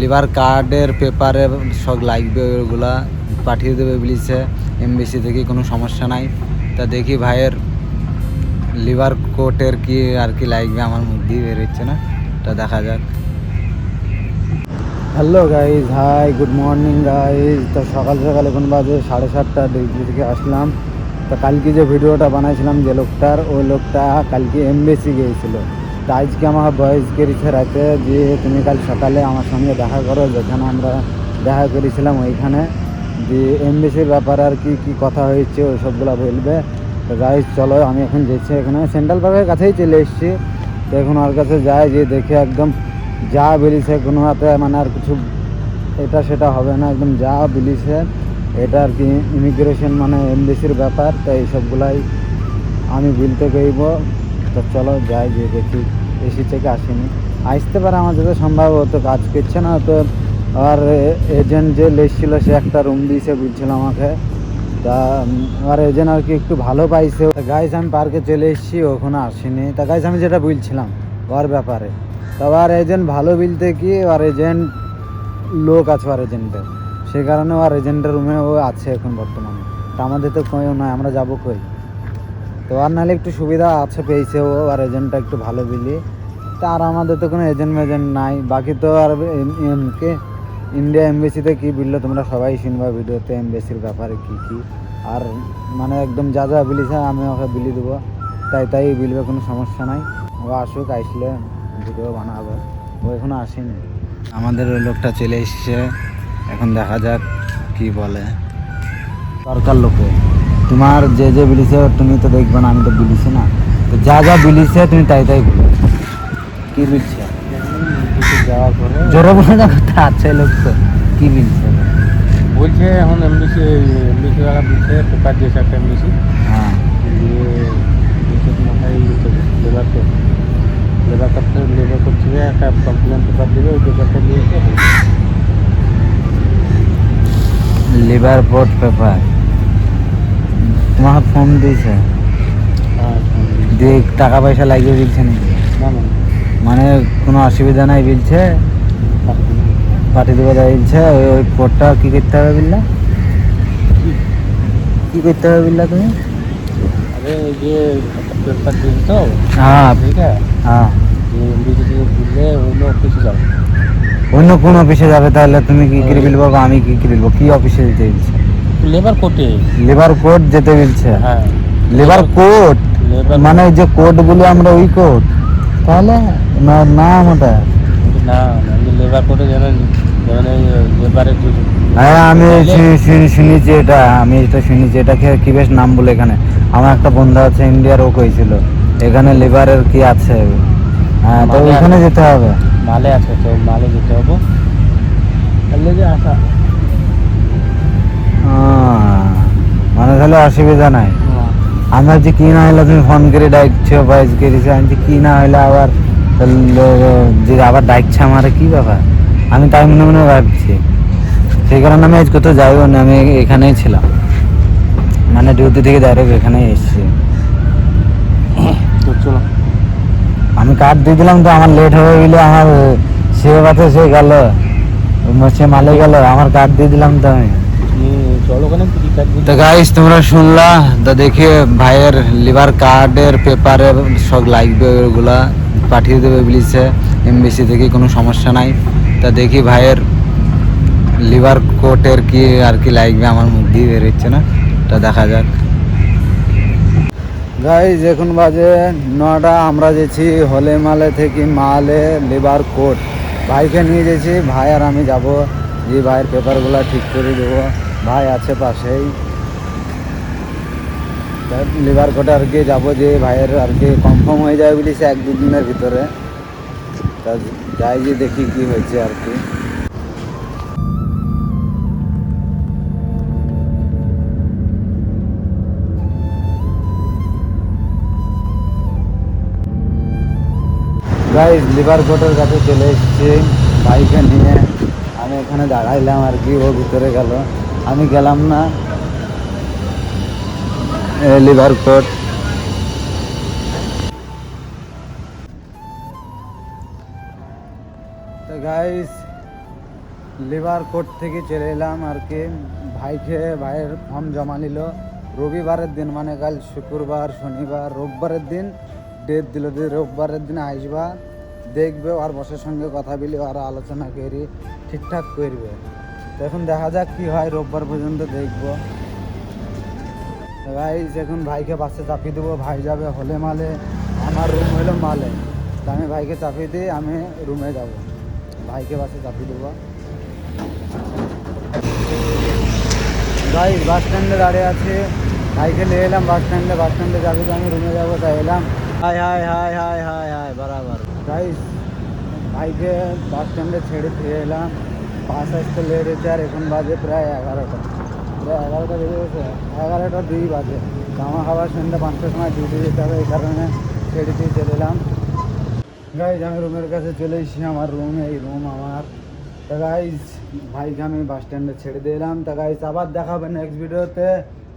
Liver কার্ডের পেপারে সব লাগবে, ওগুলা পাঠিয়ে দেবে বলেছে। এমবিসি থেকে কোনো সমস্যা নাই। তা দেখি ভাইয়ের লিভার কোটের কি আর কি লাগবে, আমার মুখ দিয়ে বেরোচ্ছে না। তা দেখা যাক। Hello guys hi good morning guys তো সকাল সকাল এখন বাজে সাড়ে সাতটা ডিগ্রি থেকে আসলাম। তো কালকে যে ভিডিওটা বানাইছিলাম যে লোকটার, ওই লোকটা কালকে এমবেসি গিয়েছিল। তো আজকে আমার বয়স করেছে রাতে, যে তুমি কাল সকালে আমার সঙ্গে দেখা করো, যেখানে আমরা দেখা করেছিলাম ওইখানে। যে এমবেসির ব্যাপারে আর কি কি কথা হয়েছে ওই সবগুলো বলবে। তো গাইজ চলো, আমি এখন যেছি এখানে। সেন্ট্রাল পার্কের কাছেই চলে এসেছি। তো এখন ওর কাছে যাই, যে দেখে একদম যা বেরিয়েছে কোনো হাতে মানে আর কিছু এটা সেটা হবে না, একদম যা বিলিছে। এটা আর কি ইমিগ্রেশন মানে এমবিসির ব্যাপার, তো এইসবগুলাই আমি বিলতে গইব তো চলো যাই যে দেখি। এসি থেকে আসেনি। আসতে পারে আমার যাতে সম্ভব হতো কাজ করছে না তো। আর এজেন্ট যে লেসছিল সে একটা রুম দিয়েছে, বলছিল আমাকে। তা আর এজেন্ট আর কি একটু ভালো পাইছে। গাইজ আমি পার্কে চলে এসেছি, ওখানে আসিনি। তা গাইজ আমি যেটা বলছিলাম ওর ব্যাপারে। তবে আর এজেন্ট ভালো বিলতে কি, আর এজেন্ট লোক আছে আর এজেন্টের সেই কারণে আর এজেন্টের রুমে ও আছে এখন বর্তমানে। তা আমাদের তো কেউ নয় আমরা যাব কই? তো আর নাহলে একটু সুবিধা আছে পেয়েছে ও, আর এজেন্টটা একটু ভালো বিলি তা আর আমাদের তো কোনো এজেন্ট মেজেন্ট নাই। বাকি তো আর এম- এম- কে? ইন্ডিয়া এমবেসিতে কী বিললো তোমরা সবাই শুনবা ভিডিওতে, এমবেসির ব্যাপারে কী কী? আর মানে একদম যা যা বিলিছে আমি ওকে বিলি দেবো। তাই তাই বিলবে, কোনো সমস্যা নাই। ও আসুক, আসলে ভিডিও বানাবো। ও এখনও আসেনি। আমাদের ওই লোকটা চলে এসছে। এখন দেখা যাক কি বলে। সরকার লোকে তোমার যে যে বিলিছে তুমি তো দেখবে না আমি তো বিলিছি না। তো যা যা বিলিছে তুমি তাই তাই বলো। কি বিলছে? জোরে বলে না কথা আছে লোক তো। কি বিলছে? বলছে এখন এমবিসি এমবিসি ওরা বলছে পেপার দিয়েছে একটা এমবিসি। হ্যাঁ। লেবার লেবার কোড লেবার থেকে একটা কমপ্লেন পেপার দেবে ওই পেপারটা লিভার পোর্ট পেপার তোমার ফোন দিয়েছে। হ্যাঁ দিয়ে টাকা পয়সা লাগিয়ে দিচ্ছে নাকি? মানে কোনো অসুবিধা নাই বিলছে। পাঠিয়ে দেবো দিলছে ওই ওই পোর্টটা কী করতে হবে বিল্লা? কী করতে হবে বিল্লা তুমি? আরে ওই যে পেপার দিয়েছে তো হ্যাঁ। ঠিক আছে? হ্যাঁ। অন্য কোন অফিসে যাবে তাহলে তুমি কি করে বিলবো আমি কি করে বিলবো? কি অফিসে যেতে বলছে? লেবার কোর্টে? লেবার কোর্ট যেতে বলছে। হ্যাঁ। Labour court? মানে যে কোর্ট বলে আমরা ওই কোর্ট? তাহলে না না ওটা না লেবার কোর্টে হ্যাঁ আমি শুনেছি এটা আমি এটা শুনেছি এটা কি- বেশ নাম বলে এখানে। আমার একটা বন্ধু আছে ইন্ডিয়ার ও কইছিল এখানে লেবারের কি আছে? হ্যাঁ তো ওইখানে যেতে হবে। মালে আছে তো মালে যেতে হবে। তাহলে যে আসা তাহলে অসুবিধা নাই। আমার যে কি না হলে তুমি ফোন করে ডাকছো বাইজ করেছ আমি যে কি না হলে আবার যে আবার ডাকছে আমার কি ব্যাপার? আমি তাই মনে মনে ভাবছি। সেই কারণে আমি আজ কোথাও যাইও না আমি এখানেই ছিলাম। মানে ডিউটি থেকে ডাইরেক্ট এখানেই এসেছি। চলো। আমি কার্ড দিয়ে দিলাম তো আমার লেট হয়ে গেলে আমার সে বাতে সে গেল সে মালে গেল আমার কার্ড দিয়ে দিলাম তো আমি তুমি চলো ওখানে কি কাজ তো গাইস তোমরা শুনলা? তো দেখি ভাইয়ের লিভার কার্ডের পেপারে সব লাগবে ওগুলা পাঠিয়ে দেবে বলেছে। এমবিসি থেকে কোনো সমস্যা নাই। তা দেখি ভাইয়ের লিভার কোটের কি আর কি লাগবে আমার মুখ দিয়ে বেরোচ্ছে না। তা দেখা যাক। গাইজ এখন বাজে নটা আমরা যেছি হলে মালে থেকে মালে লিভার কোট ভাইকে নিয়ে যেছি ভাই আর আমি যাব। যে ভাইয়ের পেপারগুলো ঠিক করে দেবো। ভাই আছে পাশেই। লিভার কোটে আর কি যাব যে ভাইয়ের আর কি কনফার্ম হয়ে যাবে বলেছে এক দু দিনের ভিতরে। তা যাই যে দেখি কি হয়েছে আর কি। গাইজ লিভার কোটের কাছে চলে এসেছি। বাইকে নিয়ে। আমি এখানে দাঁড়াইলাম আর কি, ও ভিতরে গেল। আমি গেলাম না। লিভার কোট তো গাইজ লিভার কোর্ট থেকে চলে এলাম আর কি। ভাইকে, ভাইয়ের ফর্ম জমা নিল। রবিবারের দিন মানে কাল শুক্রবার, শনিবার, রোববারের দিন। ডেট দিল যে রোববারের দিন আসবা। দেখবে আর বসের সঙ্গে কথা বলি আর আলোচনা করি, ঠিকঠাক করবে। তো এখন দেখা যাক কি হয়, রোববার পর্যন্ত দেখব। গাইজ এখন ভাইকে বাসে চাপিয়ে দেবো, ভাই যাবে হলে মালে, আমার রুম হলো মালে। তা আমি ভাইকে চাপিয়ে দিয়ে আমি রুমে যাব। ভাইকে বাসে চাপিয়ে দেবো। গাইজ বাস স্ট্যান্ডে দাঁড়িয়ে আছে। ভাইকে নিয়ে এলাম বাস স্ট্যান্ডে বাস স্ট্যান্ডে যাবে যে আমি রুমে যাব তাই এলাম। Hi hi hi hi hi hi, বরাবর। গাইজ ভাইকে বাস স্ট্যান্ডে ছেড়ে দিয়ে এলাম। বাস আসতে লেট হয়েছে আর এখন বাজে প্রায় এগারোটা। প্রায় এগারোটা বেজে গেছে। এগারোটা দুই বাজে। জামা খাবার সন্ধ্যা পাঁচটার সময় ডিউটি যেতে হবে, এই কারণে ছেড়ে চলে এলাম। গাইজ আমি রুমের কাছে চলে এসেছি, আমার রুম এই রুম আমার। তা গাইজ ভাইকে আমি বাস স্ট্যান্ডে ছেড়ে দিলাম তা গাইজ আবার দেখাবে নেক্সট ভিডিওতে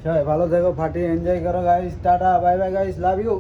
সবাই ভালো থেকো ফাটিয়ে এনজয় করো guys tata bye bye guys love you